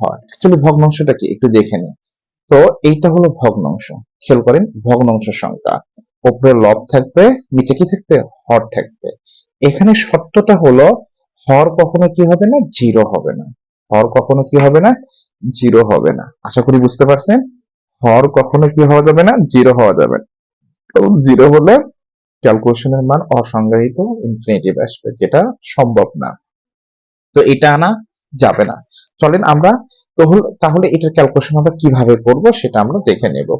হয়। অ্যাকচুয়ালি ভগ্নাংশটা কি? একটু দেখে নিন তো এইটা হলো ভগ্নাংশ। খেয়াল করেন, ভগ্নাংশ সংখ্যা। উপরে লব থাকবে, নিচে কি থাকবে? হর থাকবে। এখানে সত্যটা হলো, হর কখনো কি হবে না? জিরো হবে না। হর কখনো কি হবে না? জিরো হবে না। আশা করি বুঝতে পারছেন? হর কখনো কি হওয়া যাবে না? জিরো হওয়া যাবে জিরো হলে ক্যালকুলেশনের মান অসংজ্ঞায়িত, ইনফিনিটিভ আসবে, যেটা সম্ভব না। তো এটা আনা যাবে না। চলেন আমরা তাহলে এটার ক্যালকুলেশন আমরা কীভাবে করব সেটা আমরা দেখে নেব।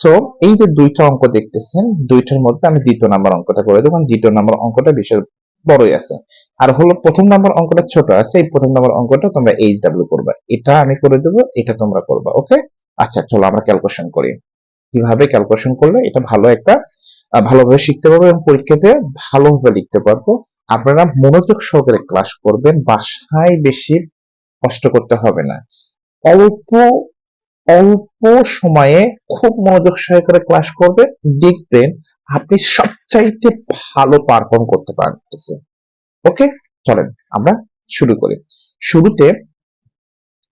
সো এই যে দুইটা অঙ্ক দেখতেছেন, দুইটার মধ্যে আমি দ্বিতীয় নাম্বার অঙ্কটা করে দেবো দ্বিতীয় নাম্বার অঙ্কটা বিশাল বড়ই আছে। আর হলো প্রথম নাম্বার অঙ্কটা ছোট আছে, এই প্রথম নাম্বার অঙ্কটা তোমরা এইচ ডাব্লিউ করবা। এটা আমি করে দেবো, এটা তোমরা করবা ওকে আচ্ছা চলো আমরা ক্যালকুলেশন করি। কীভাবে ক্যালকুলেশন করলে এটা ভালো একটা ভালোভাবে শিখতে পারব এবং পরীক্ষাতে ভালোভাবে লিখতে পারব। আপনারা মনোযোগ সহকারে ক্লাস করবেন, বাসায় বেশি কষ্ট করতে হবে না। অল্প অল্প সময়ে খুব মনোযোগ সহকারে ক্লাস করবে দেখবেন আপনি সবচাইতে ভালো পারফর্ম করতে পারতেছেন। ওকে চলেন, আমরা শুরু করি। শুরুতে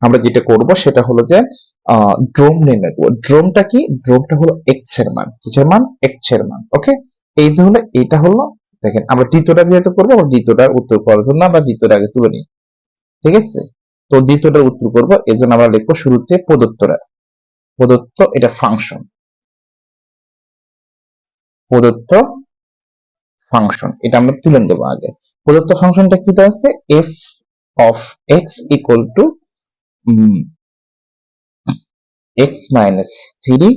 আমরা যেটা করব সেটা হলো যে ড্রোম নির্ণয় করব ড্রোমটা কি? ড্রোমটা হলো এক্সের মান। কিসের মান? এক্সের মান। ওকে এই যে হলো, এটা হলো দেখেন, আমরা দ্বিতীয়টা যেহেতু করব, আমরা দ্বিতীয়টার উত্তর করার জন্য আমরা দ্বিতীয়টা আগে তুলে নিই। ঠিক আছে? তো দ্বিতীয়টার উত্তর করব এই জন্য আমরা লিখব শুরুতে প্রদত্তরা। প্রদত্ত, এটা ফাংশন প্রদত্ত ফাংশন এটা আমরা তুলে দেবো আগে। প্রদত্ত ফাংশনটা কি আছে? F of x equal to x minus three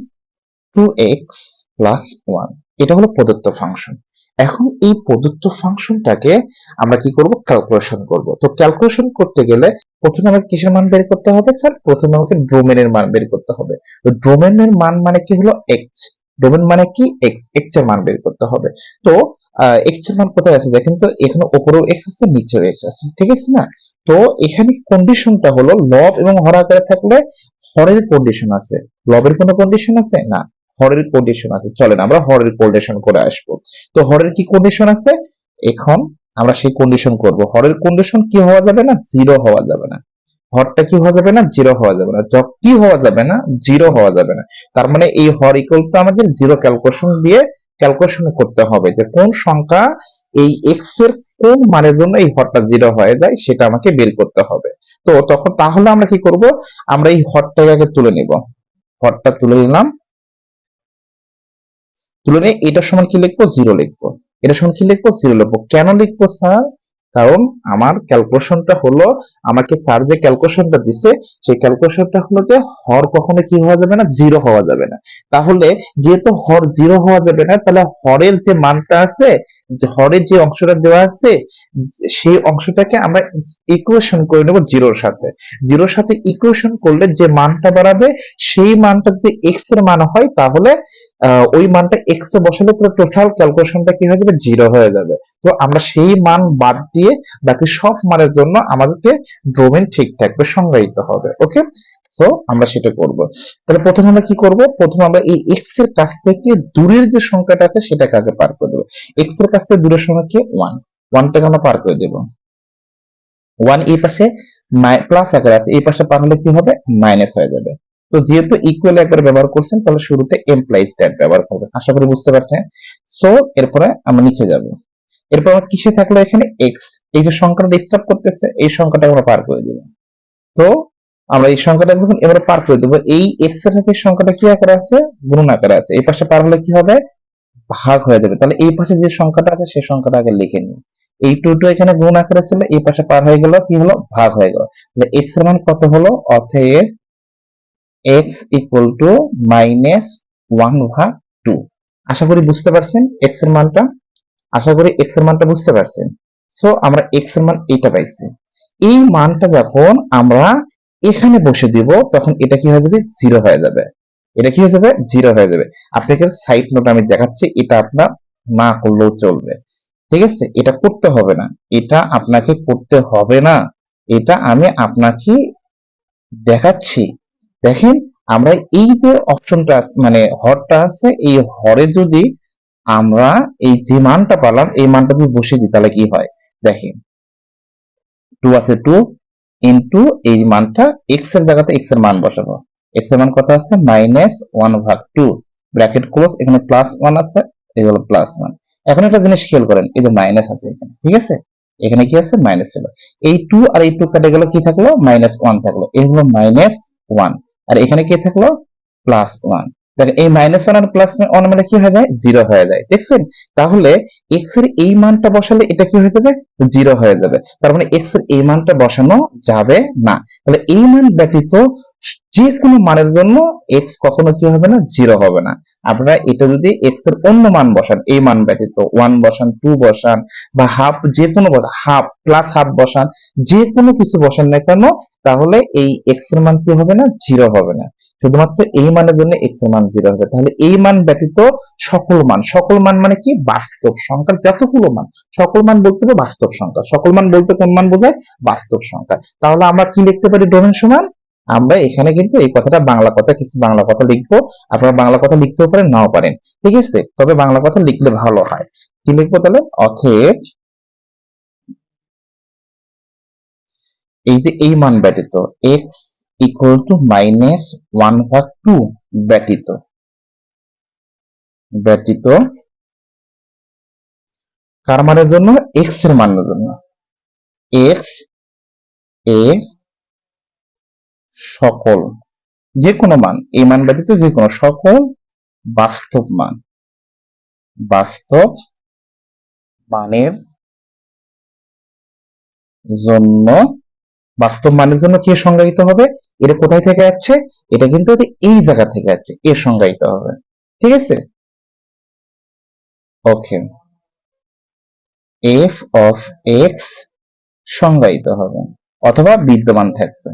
two x plus one এটা হলো প্রদত্ত ফাংশন এখন এই প্রদত্ত ফাংশনটাকে আমরা কি করব? ক্যালকুলেশন করব। তো ক্যালকুলেশন করতে গেলে প্রথমে আমাকে কিসের মান বের করতে হবে স্যার? প্রথমে আমাকে ডোমেনের মান বের করতে হবে। তো ডোমেনের মান মানে কি হলো? এক্স ডোমেন মানে কি? এক্স এক্সের মান বের করতে হবে। তো এক্সের মান কোথায় আছে? দেখেন তো, এখানে উপরেও এক্স আছে, নিচেও এক্স আছে। ঠিক আছে না? তো এখানে কন্ডিশনটা হলো লব এবং হর আকারে থাকলে হরের কন্ডিশন আছে। লবের কোনো কন্ডিশন আছে? না। হরের কন্ডিশন আছে। চলেন আমরা হরের কন্ডিশন করে আসব। তো হরের কি কন্ডিশন আছে? এখন আমরা সেই কন্ডিশন করব। হরের কন্ডিশন কি হওয়া যাবে না? জিরো হওয়া যাবে না। হরটা কি হওয়া যাবে না? জিরো হওয়া যাবে না। যখন কি হওয়া যাবে না? জিরো হওয়া যাবে না। তার মানে এই হর ইকুয়াল টু আমাদের জিরো ক্যালকুলেশন দিয়ে ক্যালকুলেশন করতে হবে যে কোন সংখ্যা এই এক্সের কোন মানের জন্য এই হরটা জিরো হয়ে যায় সেটা আমাকে বের করতে হবে। তো তখন তাহলে আমরা কি করব? আমরা এই হরটাকে তুলে নিব। হরটা তুলে নিলাম। তুলে নিয়ে এটার সমান কি লিখব? জিরো লিখব। এটার সমান কি লিখব? জিরো লিখব। কেন লিখব স্যার? কারণ আমার ক্যালকুলেশনটা হলো, আমাকে স্যার যে ক্যালকুলেশনটা দিছে, সেই ক্যালকুলেশনটা হলো যে হর কখনো কি হওয়া যাবে না? জিরো হওয়া যাবে না। তাহলে যেহেতু হর জিরো হওয়া যাবে না, তাহলে হরের যে মানটা আছে হরের যে অংশটা দেওয়া আছে, সেই অংশটাকে আমরা ইকুয়েশন করে নেব জিরোর সাথে। জিরোর সাথে ইকুয়েশন করলে যে মানটা বাড়াবে, সেই মানটা যদি এক্সের মান হয়, তাহলে ওই মানটা এক্স এ বসালে পুরো টোটাল ক্যালকুলেশনটা কি হয়ে যাবে? জিরো হয়ে যাবে। তো আমরা সেই মান বাদ দিয়ে বাকি সব মানের জন্য আমাদেরকে ডোমেন ঠিক থাকবে, সংজ্ঞায়িত হবে। ওকে তো আমরা সেটা করব। তাহলে প্রথমে আমরা কি করব? প্রথমে আমরা এই এক্সের কাছ থেকে দূরের যে সংখ্যাটা আছে, সেটাকে আগে পার করে দেবো। এক্সের কাছ থেকে দূরের সংখ্যা কি? ওয়ান ওয়ানটাকে আমরা পার করে দেবো। ওয়ান এই পাশে প্লাস আকারে আছে। এই পাশে পার হলে কি হবে? মাইনাস হয়ে যাবে। তো যেহেতু ইকুয়াল একবার ব্যবহার করছেন, তাহলে শুরুতে এমপ্লয়িজ ট্যাগ ব্যবহার করবেন। আশা করি বুঝতে পারছেন? সো এরপরে আমরা নিচে যাব। এরপর আমার কিসে থাকল এখানে? এক্স এই যে সংখ্যাটা ডিস্টার্ব করতেছে, এই সংখ্যাটা আমরা পার করে দিব। তো আমরা এই সংখ্যাটা যখন এবারে পার করে দেবো। এই এক্সের সাথে সংখ্যাটা কি আকারে আছে? গুণন আকারে আছে। এই পাশে পার হলে কি হবে? ভাগ হয়ে যাবে। তাহলে এই পাশে যে সংখ্যাটা আছে, সেই সংখ্যাটা আগে লিখে নিই। এই টু টু এখানে গুণ আকারে ছিল, এই পাশে পার হয়ে গেল, কি হলো? ভাগ হয়ে গেল। তাহলে এক্সের মান কত হলো? অতএব x equal to minus one ভাগ টু আশা করি বুঝতে পারছেন এক্সের মানটা? আশা করি এক্সের মানটা বুঝতে পারছেন। সো আমরা এক্সের মান এইটা পাইছি। এই মানটা যখন আমরা এখানে বসে দিব, তখন এটা কি হয়ে যাবে? জিরো হয়ে যাবে। এটা কি হয়ে যাবে? জিরো হয়ে যাবে। আপনাকে সাইড নোট আমি দেখাচ্ছি, এটা আপনার না করলেও চলবে। ঠিক আছে? এটা করতে হবে না। এটা আপনাকে করতে হবে না। এটা আমি আপনাকে দেখাচ্ছি। দেখেন, আমরা এই যে অপশনটা মানে হরটা আছে, এই হরে যদি আমরা এই যে মানটা পেলাম, এই মানটা যদি বসিয়ে দিই, তাহলে কি হয়? দেখেন টু আছে টু ইনটু এই মানটা এক্সের জায়গাতে এক্সের মান বসাবো। এক্সের মান কত আছে? মাইনাস ওয়ান ভাগ টু ব্র্যাকেট ক্লোজ এখানে প্লাস ওয়ান আছে এগুলো প্লাস ওয়ান এখন একটা জিনিস খেয়াল করেন, এই যে মাইনাস আছে এখানে, ঠিক আছে? এখানে কি আছে? মাইনাস ছিল। এই টু আর এই টু কেটে গেল কি থাকল? মাইনাস ওয়ান থাকল। এই হলো মাইনাস ওয়ান আর এখানে কি থাকল? প্লাস ওয়ান দেখেন এই মাইনাস ওয়ান আর প্লাস ওয়ান মানে কি হয়ে যায়? জিরো হয়ে যায়। দেখছেন? তাহলে এক্সের এই মানটা বসালে এটা কি হয়ে যাবে? জিরো হয়ে যাবে। তার মানে এক্সের এই মানটা বসানো যাবে না। তাহলে এই মান ব্যতীত যে কোনো মানের জন্য এক্স কখনো কি হবে না? জিরো হবে না। আপনারা এটা যদি এক্সের অন্য মান বসান, এই মান ব্যতীত ওয়ান বসান টু বসান, বা হাফ যে কোনো হাফ প্লাস হাফ বসান যে কোনো কিছু বসান না কেন, তাহলে এই এক্সের মান কি হবে না? জিরো হবে না। শুধুমাত্র এই মানের জন্য এক্সের মান জিরো হবে তাহলে এই মান ব্যতীত সকল মান। সকল মান মানে কি? বাস্তব সংখ্যার যতগুলো মান। সকল মান বলতে হবে বাস্তব সংখ্যা। সকল মান বলতে কোন মান বোঝায়? বাস্তব সংখ্যা। তাহলে আমরা কি লিখতে পারি ডোমেন সমান? আমরা এখানে কিন্তু এই কথাটা বাংলা কথা, কিছু বাংলা কথা লিখব। আপনারা বাংলা কথা লিখতেও পারেন, নাও পারেন। ঠিক আছে? তবে বাংলা কথা লিখলে ভালো হয়। কি লিখব তাহলে? অথেব এই যে এই মান ব্যতীত x equal to minus one ভাগ টু ব্যতীত। ব্যতীত কার মানের জন্য? এক্সের মানের জন্য। এক্স এ সকল যে কোনো মান, এই মান ব্যতীত যে কোনো সকল বাস্তব মান, বাস্তব মানের জন্য বাস্তব মানের জন্য কি সংজ্ঞায়িত হবে? এটা কোথায় থেকে যাচ্ছে এটা কিন্তু এই জায়গা থেকে যাচ্ছে এ সংজ্ঞায়িত হবে। ঠিক আছে? ওকে এফ অফ এক্স সংজ্ঞায়িত হবে, অথবা বিদ্যমান থাকবে।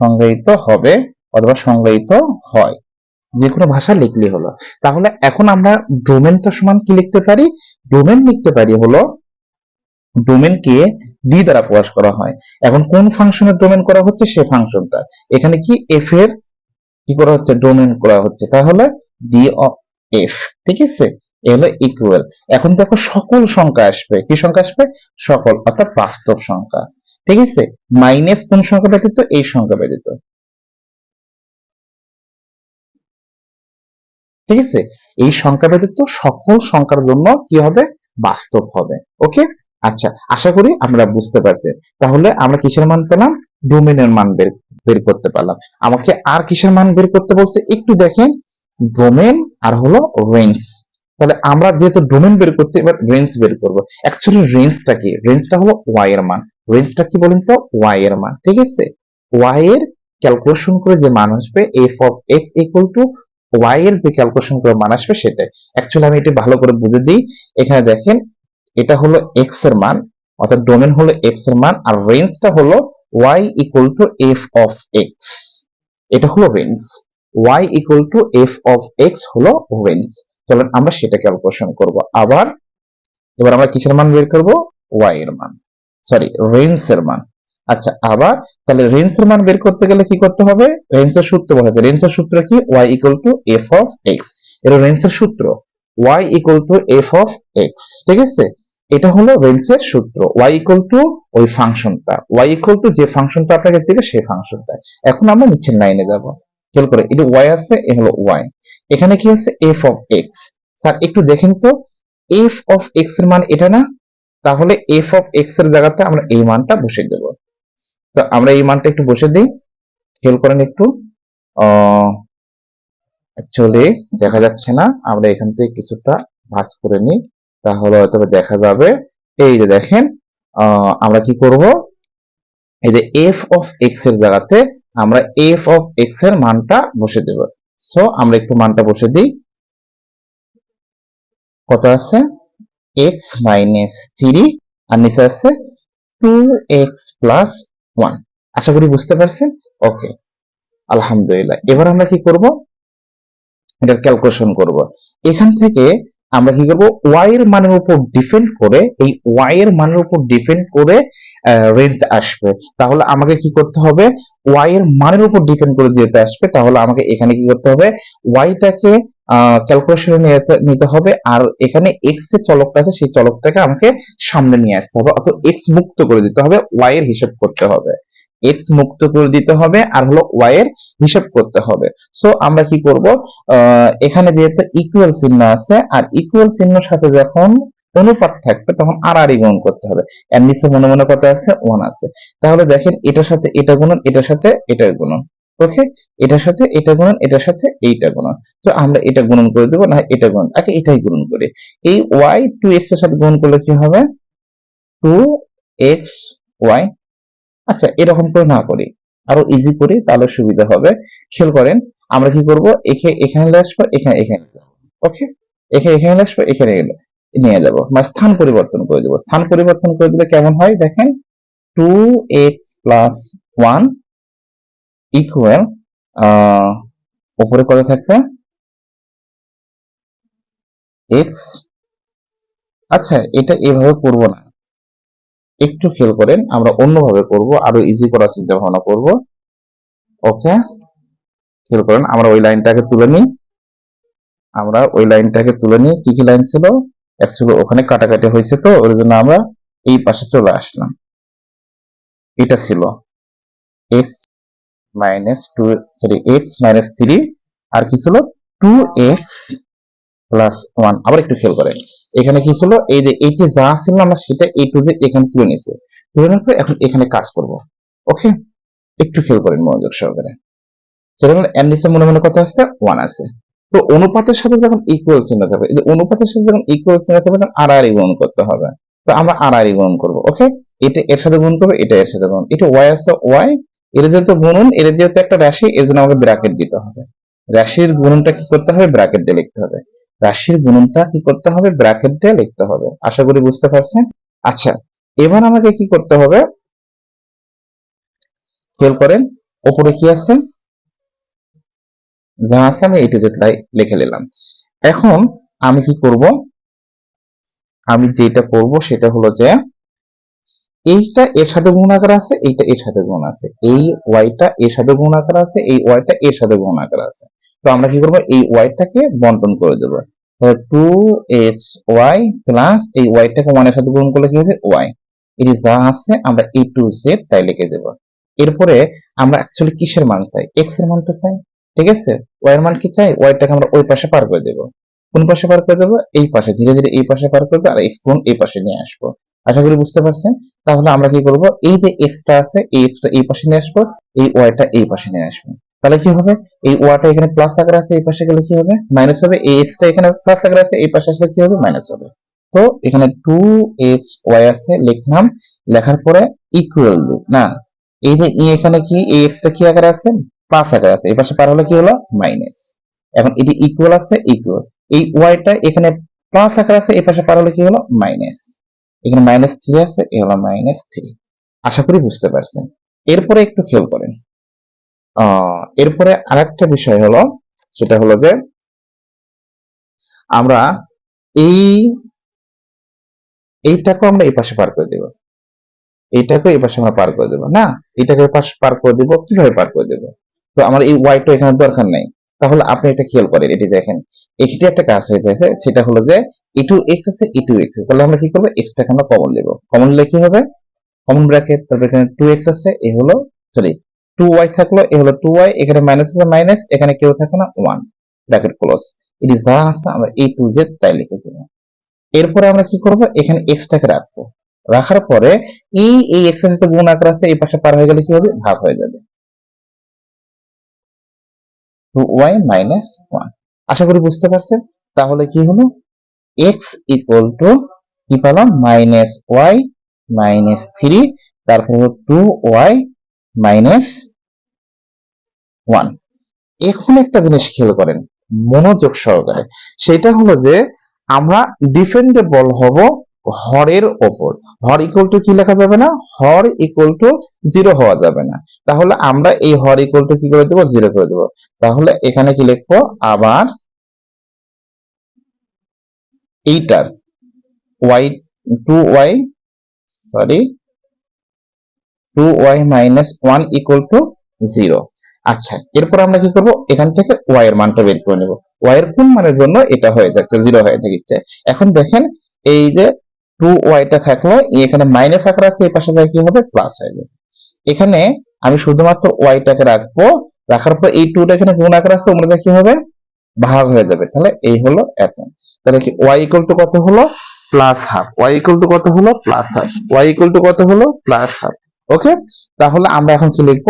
সংজ্ঞায়িত হবে অথবা সংজ্ঞায়িত হয়। যে কোনো ভাষা লিখলে হলো। তাহলে এখন আমরা ডোমেনটা সমান কি লিখতে পারি? ডোমেন লিখতে পারি হলো ডোমেনকে ডি দ্বারা প্রকাশ করা হয়। এখন কোন ফাংশনের ডোমেন করা হচ্ছে? সে ফাংশনটা এখানে কি এফ এর, কি করা হচ্ছে? ডোমেন করা হচ্ছে। তাহলে ডি অফ এফ ঠিক আছে? এ হলো ইকুয়াল এখন দেখো সকল সংখ্যা আসবে। কি সংখ্যা আসবে? সকল, অর্থাৎ বাস্তব সংখ্যা। ঠিক আছে? মাইনাস কোন সংখ্যা ব্যতীত? এই সংখ্যা ব্যতীত। ঠিক আছে? এই সংখ্যা ব্যতীত সকল সংখ্যার জন্য কি হবে? বাস্তব হবে। ওকে আচ্ছা আশা করি আমরা বুঝতে পারছি। তাহলে আমরা কিসের মান পেলাম? ডোমেনের মান বের বের করতে পারলাম। আমাকে আর কিসের মান বের করতে বলছে? একটু দেখেন। ডোমেন আর হলো রেঞ্জ তাহলে আমরা যেহেতু ডোমেন বের করতে, এবার রেঞ্জ বের করব। অ্যাকচুয়ালি রেঞ্জটা কি? রেঞ্জটা হলো ওয়াই এর মান। রেঞ্জটা কি বলেন তো? ওয়াই এর মান। ঠিক আছে? ওয়াই এর ক্যালকুলেশন করে যে মান আসবে f of x equal to y এর যে ক্যালকুলেশন করে মান আসবে সেটাই। অ্যাকচুয়ালি আমি এটা ভালো করে বুঝে দিই। এখানে দেখেন এটা হলো এক্সের মান, অর্থাৎ ডোমেন হলো এক্সের মান, আর রেঞ্জটা হলো y equal to f of x এটা হলো range y equal to f of x হলো রেঞ্জ চলেন আমরা সেটা ক্যালকুলেশন করব। আবার, এবার আমরা কিসের মান বের করব? ওয়াই এর মান। সরি রেঞ্জ এর মান। আচ্ছা আবার তাহলে রেঞ্জ এর মান বের করতে গেলে কি করতে হবে? রেঞ্জ এর সূত্র যায় রেঞ্জ এর সূত্র কি? Y equal to f of এক্সের রেঞ্জ এর সূত্র y equal to f of x ঠিক আছে? এটা হলো রেঞ্জের সূত্র। ওয়াই ইকুয়াল টু ওই ফাংশনটা। ওয়াই ইকুয়াল টু যে ফাংশনটা আপনাকে দিবে সেই ফাংশনটা এখন আমরা নিচের লাইনে যাব। খেয়াল করে, এটা ওয়াই আছে, এ হলো ওয়াই এখানে কি আছে? এফ অফ এক্স স্যার, একটু দেখেন তো। এফ অফ এক্সের মান এটা না? তাহলে এফ অফ এক্সের জায়গাতে আমরা এই মানটা বসে দেব। তো আমরা এই মানটা একটু বসে দিই। খেয়াল করেন একটু। অ্যাকচুয়ালি দেখা যাচ্ছে না। আমরা এখান থেকে কিছুটা ভাস করে নিই। তাহলে হয়তো দেখা যাবে, এই যে দেখেন আমরা কি করব? এই যে এফ অফ এক্সের জায়গাতে আমরা এফ অফ এক্সের মানটা বসে দেব। সো আমরা একটু মানটা বসে দিই। কত আছে? এক্স মাইনাস থ্রি আর নিচে আছে টু এক্স প্লাস ওয়ান আশা করি বুঝতে পারছেন? ওকে আলহামদুলিল্লাহ। এবার আমরা কি করব? এটার ক্যালকুলেশন করব। এখান থেকে আমরা কি করব? ওয়াই এর মানের উপর ডিপেন্ড করে এই ওয়াই এর মানের উপর ডিপেন্ড করে রেঞ্জ আসবে। তাহলে আমাকে কি করতে হবে? ওয়াই এর মানের উপর ডিপেন্ড করে যেতে আসবে, তাহলে আমাকে এখানে কি করতে হবে? ওয়াইটাকে ক্যালকুলেশনে নিতে হবে, আর এখানে এক্সের চলকটা আছে, সেই চলকটাকে আমাকে সামনে নিয়ে আসতে হবে, অর্থাৎ এক্স মুক্ত করে দিতে হবে ওয়াই এর হিসাব করতে হবে। এক্স মুক্ত করে দিতে হবে আর হলো ওয়াই এর হিসাব করতে হবে। সো আমরা কি করব? এখানে যেহেতু ইকুয়াল চিহ্ন আছে, আর ইকুয়াল চিহ্নের সাথে যখন অনুপাত থাকবে, তখন আর আর গুণ করতে হবে। এর নিচে মনে মনে কত আছে? ওয়ান আছে। তাহলে দেখেন, এটার সাথে এটা গুণন, এটার সাথে এটার গুণন। ওকে এটার সাথে এটা গুণন, এটার সাথে এইটা গুণন। তো আমরা এটা গুণন করে দেবো, না এটা গুণন। আচ্ছা এটাই গুণন করি। এই ওয়াই টু এক্সের সাথে গুণ করলে কি হবে? টু এক্স ওয়াই আচ্ছা এরকম করে না করি। আরও ইজি করি, তাহলে সুবিধা হবে। খেয়াল করেন, আমরা কি করব? এখে, এখানে আসব, এখানে এখানে ওকে এখানে এখানে আসব, এখানে নিয়ে যাব। মানে স্থান পরিবর্তন করে দেবো। স্থান পরিবর্তন করে দিলে কেমন হয়? দেখেন two x plus one equal উপরে কত থাকবে? এক্স আচ্ছা এটা এভাবে করব না। একটু খেয়াল করেন, আমরা অন্যভাবে করব, আরও ইজি করার চিন্তা ভাবনা করব। ওকে? খেয়াল করেন, আমরা ওই লাইনটাকে তুলে নিই। আমরা ওই লাইনটাকে তুলে নিই। কি কি লাইন ছিল? অ্যাকচুয়ালি ওখানে কাটাকাটি হয়েছে তো, ওই জন্য আমরা এই পাশে চলে আসলাম। এটা ছিল x minus two sorry x minus three আর কি ছিল? টু এক্স প্লাস ওয়ান আবার একটু খেয়াল করেন। এখানে কি ছিল? এই যে এইটি যা ছিল আমরা সেটা এই টু যে এখানে তুলে নিছে তুলে নেওয়ার পর এখন এখানে কাজ করব। ওকে? একটু খেয়াল করেন মনোযোগ সহকারে। সেটা এর নিচে মনে মনে কত আছে? ওয়ান আছে। তো অনুপাতের সাথে যখন ইকুয়াল চিহ্ন থাকবে, এই অনুপাতের সাথে যখন ইকুয়াল চিহ্ন থাকবে, তখন আর আর গুণ করতে হবে। তো আমরা আর আর গুণ করব, ওকে? এটা এর সাথে গুণ করব, এটা এর সাথে গুণ। এটা ওয়াই আছে ওয়াই এর যেহেতু গুণন, এর যেহেতু একটা রাশি, এর জন্য আমাকে ব্র্যাকেট দিতে হবে। রাশির গুণনটা কি করতে হবে? ব্র্যাকেট দিয়ে লিখতে হবে। রাশির গুণনটা কি করতে হবে? ব্র্যাকেট দিয়ে লিখতে হবে। আশা করি বুঝতে পারছেন? আচ্ছা এবার আমাকে কি করতে হবে? খেয়াল করেন, ওপরে কি আছে? যা আছে আমি এটু লিখে নিলাম। এখন আমি কি করব? আমি যেটা করব সেটা হলো যে, এইটা এর সাথে গুণাকার আছে, এইটা এর সাথে গুণ আছে। এই ওয়াইটা এর সাথে গুণাকার আছে, এই ওয়াইটা এর সাথে গুণাকার আছে। তো আমরা কি করব? এই ওয়াইটাকে বন্টন করে দেবো। টু ওয়াই প্লাস এই সাথে গুণ করলে কি হবে? এটি যা আছে, আমরা টু তাই লিখে এরপরে আমরা অ্যাকচুয়ালি কিসের মান চাই? এর চাই, ঠিক আছে? ওয়াই এর মান কি চাই? আমরা ওই পাশে পার করে দেবো। কোন পাশে পার করে দেবো? এই পাশে, ধীরে ধীরে এই পাশে পার করব আর এক্স কোন এই পাশে নিয়ে আসব। আশা করি বুঝতে পারছেন? তাহলে আমরা কি করব? এই যে এক্সটা আছে, এই এক্সটা এই পাশে নিয়ে আসব, এই ওয়াইটা এই পাশে নিয়ে আসব। তাহলে কি হবে? এই ওয়াটা এখানে প্লাস আকারে আছে, এই পাশে গেলে কি হবে? মাইনাস হবে। এই এক্সটা এখানে প্লাস আকারে আছে, এই পাশে আসলে কি হবে? মাইনাস হবে। তো এখানে টু এক্স ওয়াই আছে লিখলাম। লেখার পরে ইকুয়াল না, এই যে ই এখানে কি? এই এক্সটা কি আকারে আছে? প্লাস আকারে আছে। এই পাশে পার হলে কি হলো? মাইনাস এখন এটি ইকুয়াল আছে ইকুয়াল এই ওয়াইটা এখানে প্লাস আকারে আছে, এই পাশে পার হলে কি হলো? মাইনাস এখানে মাইনাস থ্রি আছে, এ হলো মাইনাস থ্রি আশা করি বুঝতে পারছেন। এরপরে একটু খেয়াল করেন। এরপরে আরেকটা বিষয় হলো, সেটা হলো যে আমরা এই, এইটাকেও আমরা এই পাশে পার করে দেব। এইটাকে এই পাশে আমরা পার করে দেব, না? এটাকে পাশে পার করে দেব, কীভাবে পার করে দেব? তো আমার এই ওয়াইটা এখানে দরকার নাই। তাহলে আপনি এটা খেয়াল করেন, এটি দেখেন। এটি একটা কাজ হয়ে? গেছে সেটা হলো যে ই টু এক্স আছে ই টু এক্স তাহলে আমরা কি করব? এক্সটাকে আমরা কমন নেব। কমন নিলে হবে? কমন ব্র্যাকেট তারপর এখানে টু এক্স আছে, এ হলো সরি টু ওয়াই থাকল, এ হলো টু ওয়াই এখানে মাইনাস আছে মাইনাস এখানে কেউ থাকে না ওয়ান ব্র্যাকেট ক্লোজ এটি যা আছে আমরা এ টু জেড তাই লিখে দেবো। এরপরে আমরা কি করব? এখানে এক্সটাকে রাখব। রাখার পরে এই এই এক্সের সাথে গুণ আকার আছে, এই পাশে পার হয়ে গেলে কি হবে? ভাগ হয়ে যাবে। টু ওয়াই মাইনাস ওয়ান আশা করি বুঝতে পারছেন? তাহলে কি হলো? এক্স ইকুয়াল টু কি পেলাম? মাইনাস ওয়াই মাইনাস থ্রি তারপর হলো টু ওয়াই মাইনাস ওয়ান এখন একটা জিনিস খেয়াল করেন, মনোযোগ সহকারে। সেটা হলো যে, আমরা ডিফেন্ডেবল হব হরের ওপর। হর ইকুয়াল টু কি লেখা যাবে না? হর ইকুয়াল টু জিরো হওয়া যাবে না। তাহলে আমরা এই হর ইকুয়াল টু কি করে দেবো? জিরো করে দেবো। তাহলে এখানে কি লিখব? আবার এইটার y two y sorry two y minus one equal to zero আচ্ছা এরপর আমরা কি করব? এখান থেকে ওয়াই এর মানটা বের করে নেব। ওয়াই এর কোন মানের জন্য এটা হয়ে যাচ্ছে জিরো হয়ে যাচ্ছে এখন দেখেন, এই যে টু ওয়াইটা থাকল এখানে মাইনাস আকার আছে, এই পাশে কি হবে? প্লাস হয়ে যাবে। এখানে আমি শুধুমাত্র ওয়াইটাকে রাখব, রাখার পর এই টুটা এখানে গুণ আকার আছে ওমরা কি হবে? ভাগ হয়ে যাবে। তাহলে এই হলো এত তাহলে কি ওয়াই ইকুয়াল টু কত হলো? Plus half y equal to কত হলো? Plus half y equal to কত হলো? প্লাস হাফ ওকে তাহলে আমরা এখন কি লিখব?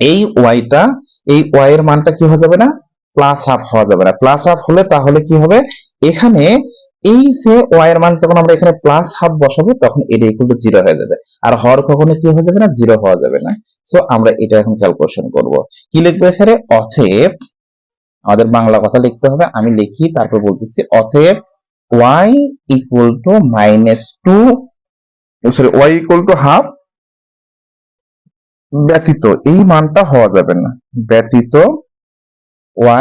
এই ওয়াইটা এই ওয়াই এর মানটা কি হয়ে যাবে না? প্লাস হাফ হওয়া যাবে না। প্লাস হাফ হলে তাহলে কি হবে? এখানে এই যে ওয়াই এর মান যখন আমরা এখানে প্লাস হাফ বসাবো, তখন এটা ইকুয়াল টু জিরো হয়ে যাবে। আর হর কখনো কি হয়ে যাবে না? জিরো হওয়া যাবে না। সো আমরা এটা এখন ক্যালকুলেশন করব। কি লিখব এখানে? অথেব আমাদের বাংলা কথা লিখতে হবে। আমি লিখি, তারপর বলতেছি, অতএব y equal to minus two sorry y equal to half ব্যতীত, এই মানটা হওয়া যাবে না। ব্যতীত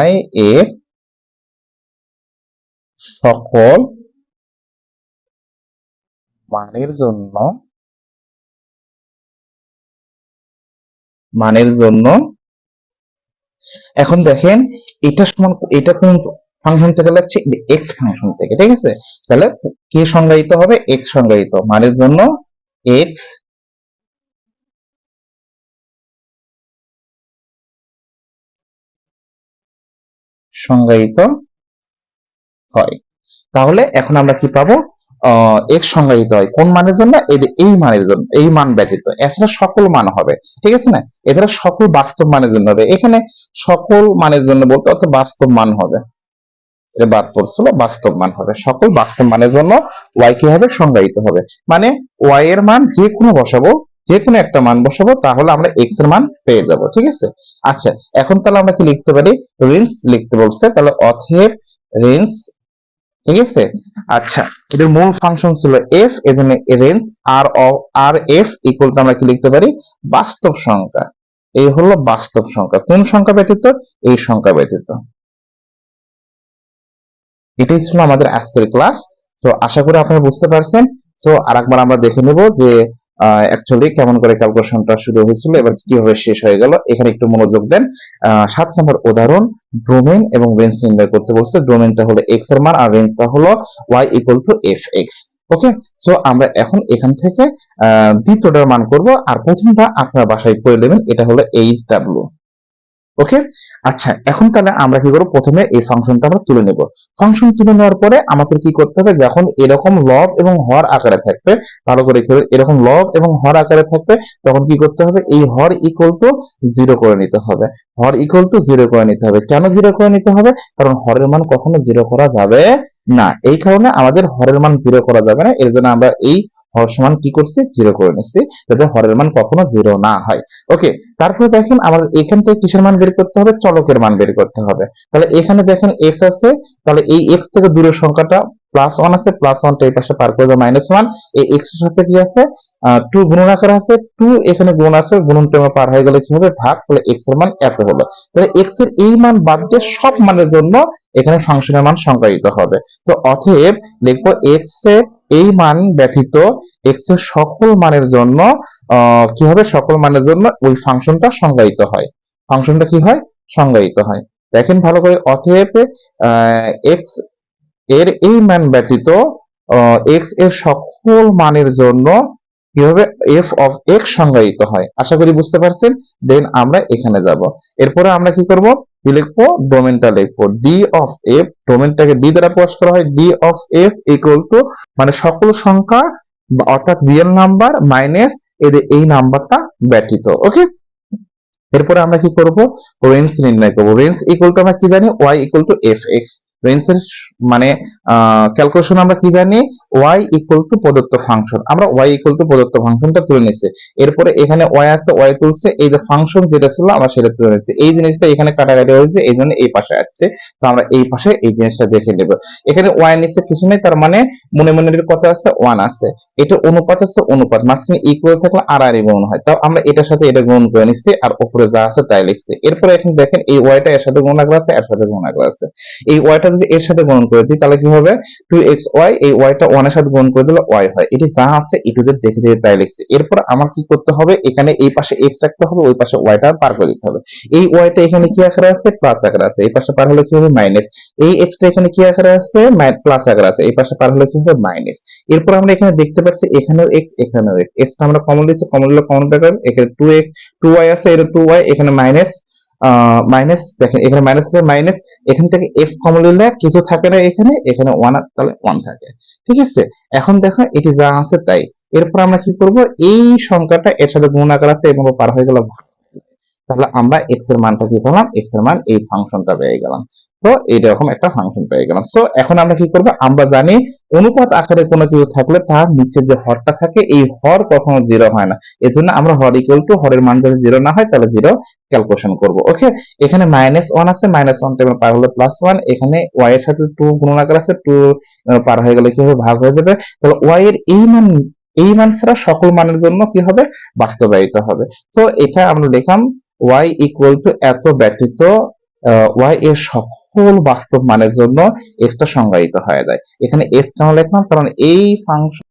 y এর সকল মানের জন্য মানের জন্য, এখন দেখেন, এটা সমান, এটা কোন ফাংশন থেকে লাগছে? এক্স ফাংশন থেকে, ঠিক আছে? তাহলে কি সংজ্ঞায়িত হবে? এক্স সংজ্ঞায়িত। মানের জন্য এক্স সংজ্ঞায়িত হয়। তাহলে এখন আমরা কি পাবো? এক্স সংজ্ঞায়িত হয় কোন মানের জন্য? এই মানের জন্য, এই মান ব্যতীত। এছাড়া সকল মান হবে, ঠিক আছে না? এছাড়া সকল বাস্তব মানের জন্য হবে। এখানে সকল মানের জন্য বলতে অর্থাৎ বাস্তব মান হবে। এটা বাদ পড়ছিল, বাস্তব মান হবে। সকল বাস্তব মানের জন্য ওয়াই কি হবে? সংজ্ঞায়িত হবে। মানে ওয়াই এর মান যে কোনো বসাবো যে কোনো একটা মান বসাবো, তাহলে আমরা এক্সের মান পেয়ে যাব, ঠিক আছে? আচ্ছা এখন তাহলে আমরা কি লিখতে পারি? রেঞ্জ লিখতে বলছে, তাহলে অথেব রেঞ্জ ঠিক আছে? আচ্ছা এটার মূল ফাংশন ছিল এফ এজন্য রেঞ্জ আর আর এফ ইকুয়াল টু আমরা কি লিখতে পারি? বাস্তব সংখ্যা। এই হলো বাস্তব সংখ্যা। কোন সংখ্যা ব্যতীত? এই সংখ্যা ব্যতীত। এটাই ছিল আমাদের আজকের ক্লাস তো আশা করি আপনারা বুঝতে পারছেন। তো আরেকবার আমরা দেখে নেব যে অ্যাকচুয়ালি কেমন করে ক্যালকুলেশনটা শুরু হয়েছিল, এবার কীভাবে শেষ হয়ে গেল, এখানে একটু মনোযোগ দেন। সাত নম্বর উদাহরণ, ডোমেন এবং রেঞ্জ নির্ণয় করতে বলছে। ডোমেনটা হলো এক্সের মান আর রেঞ্জটা হলো y equal to f x okay so আমরা এখন এখান থেকে দ্বিতীয়টার মান করব। আর প্রথমটা আপনার বাসায় করে নেবেন এটা হলো এইচ ডাব্লিউ ওকে আচ্ছা এখন তাহলে আমরা কি করব? প্রথমে এই ফাংশনটা আমরা তুলে নেব। ফাংশন তুলে নেওয়ার পরে আমাদের কি করতে হবে? যখন এরকম লব এবং হর আকারে থাকবে, ভালো করে খেলে, এরকম লব এবং হর আকারে থাকবে, তখন কি করতে হবে? এই হর ইকুয়াল টু জিরো করে নিতে হবে। হর ইকুয়াল টু জিরো করে নিতে হবে। কেন জিরো করে নিতে হবে? কারণ হরের মান কখনো জিরো করা যাবে না। এই কারণে আমাদের হরের মান জিরো করা যাবে না। এর জন্য আমরা এই হর সমান কি করছি? জিরো করে নিচ্ছি। যাতে হরের মান কখনো জিরো না হয়। ওকে তারপরে দেখেন আমাদের এখান থেকে কিসের মান বের করতে হবে? চলকের মান বের করতে হবে। তাহলে এখানে দেখেন এক্স আছে, তাহলে এই এক্স থেকে দূরের সংখ্যাটা প্লাস ওয়ান আছে প্লাস এই পাশে পার করে মাইনাস ওয়ান এই এক্সের সাথে কি আছে? টু গুণন আকার আছে। টু এখানে গুণ আছে, গুণনটা পার হয়ে গেলে কি হবে? ভাগ, তাহলে এক্সের মান এত হলো। তাহলে এক্সের এই মান বাদ দিয়ে সব মানের জন্য এখানে ফাংশনের মান সংজ্ঞায়িত হবে। তো অতএব লিখব এক্সের এই মান ব্যতীত এক্সের সকল মানের জন্য কি হবে? সকল মানের জন্য ওই ফাংশনটা সংজ্ঞায়িত হয়। ফাংশনটা কি হয়? সংজ্ঞায়িত হয়। দেখেন ভালো করে, অতএব এক্সের এই মান ব্যতীত এক্সের সকল মানের জন্য কীভাবে এফ অফ এক্স সংজ্ঞায়িত হয়। আশা করি বুঝতে পারছেন? দেন আমরা এখানে যাব। এরপরে আমরা কি করব? কি লিখব? ডোমেনটা লিখব। ডি অফ এফ ডোমেনটাকে ডি দ্বারা প্রকাশ করা হয়। D of f equal to মানে সকল সংখ্যা, অর্থাৎ রিয়েল নাম্বার মাইনাস এদের এই নাম্বারটা ব্যতীত ওকে এরপরে আমরা কি করব? রেঞ্জ নির্ণয় করব। রেঞ্জ ইকুয়াল টু আমরা কি জানি? Y equal to f x রেঞ্জের মানে ক্যালকুলেশন আমরা কি জানি? y ইকুয়াল টু প্রদত্ত ফাংশন আমরা y ইকুয়াল টু প্রদত্ত ফাংশনটা তুলে নিচ্ছি এরপরে এখানে y আছে, y তুলছে, এই যে ফাংশন যেটা ছিল, আমরা সেটা তুলে নিচ্ছি এই জিনিসটা এখানে কাটাকাটি হয়েছে, এই জন্য এই পাশে আসছে। তো আমরা এই পাশে এই জিনিসটা দেখে নেব। এখানে y নিচে কিছু নেই, তার মানে মনে মনে কত আছে? ওয়ান আছে। এটা অনুপাত আছে, অনুপাত। মাঝখানে ইকুয়াল থাকলে আর আর গুণ হয়। তাও আমরা এটার সাথে এটা গুণ করে নিচ্ছি, আর উপরে যা আছে তাই লিখছি। এরপরে এখানে দেখেন, এই ওয়াইটা এর সাথে গুণ আছে, এর সাথে গুণ আছে। এই ওয়াইটা যদি এর সাথে গুণ করে দিই তাহলে কি হবে? টু এক্স ওয়াই এই ওয়াইটা ওয়ানের সাথে গুণ করে দিলে ওয়াই হয়। এটি যা আছে এ টু দেখে দেখে তাই লিখছি। এরপর আমার কি করতে হবে? এখানে এই পাশে এক্স রাখতে হবে, ওই পাশে ওয়াইটা পার করে দিতে হবে। এই ওয়াইটা এখানে কি আকারে আছে? প্লাস আকারে আছে। এই পাশে পার হলে কি হবে? মাইনাস এই এক্সটা এখানে কি আকারে আছে? প্লাস আকারে আছে। এই পাশে পার হলে কি হবে? মাইনাস এরপর আমরা এখানে দেখতে পাচ্ছি এখানেও এক্স এখানেও এক্স এক্সটা আমরা কমন দিচ্ছি কমন দিলে কমন এখানে টু এক্স টু ওয়াই আছে, এটা টু ওয়াই এখানে মাইনাস মাইনাস দেখেন, এখানে মাইনাস আছে মাইনাস এখান থেকে এক্স কমন নিলে কিছু থাকে না এখানে এখানে ওয়ান তাহলে ওয়ান থাকে। ঠিক আছে? এখন দেখো, এটি যা আছে তাই। এরপর আমরা কি করব? এই সংখ্যাটা এর সাথে গুণ আকার আছে এবং পার হয়ে গেল। তাহলে আমরা এক্সের মানটা কি করলাম? এক্সের মান এই ফাংশনটা পেয়ে গেলাম। তো এইরকম একটা ফাংশন পেয়ে গেলাম। সো এখন আমরা কি করব? আমরা জানি অনুপাত আকারে কোনো কিছু থাকলে তার নিচে যে হরটা থাকে, এই হর কখনো জিরো হয় না। এজন্য আমরা হর ইকুয়াল টু হরের মান যদি জিরো না হয়, তাহলে জিরো ক্যালকুলেশন করব। ওকে এখানে মাইনাস ওয়ান আছে মাইনাস ওয়ান টেবিল পার হলে প্লাস ওয়ান এখানে ওয়াই এর সাথে টু গুণন আকার আছে টু পার হয়ে গেলে কি হবে? ভাগ হয়ে যাবে। তাহলে ওয়াই এর এই মান এই মান ছাড়া সকল মানের জন্য কি হবে? বাস্তবায়িত হবে। তো এটা আমরা লিখলাম y ইকুয়াল টু এত ব্যতীত ওয়াই এর সকল বাস্তব মানের জন্য এসটা সংজ্ঞায়িত হয়ে যায়। এখানে এস কেন লেখলাম? কারণ এই ফাংশন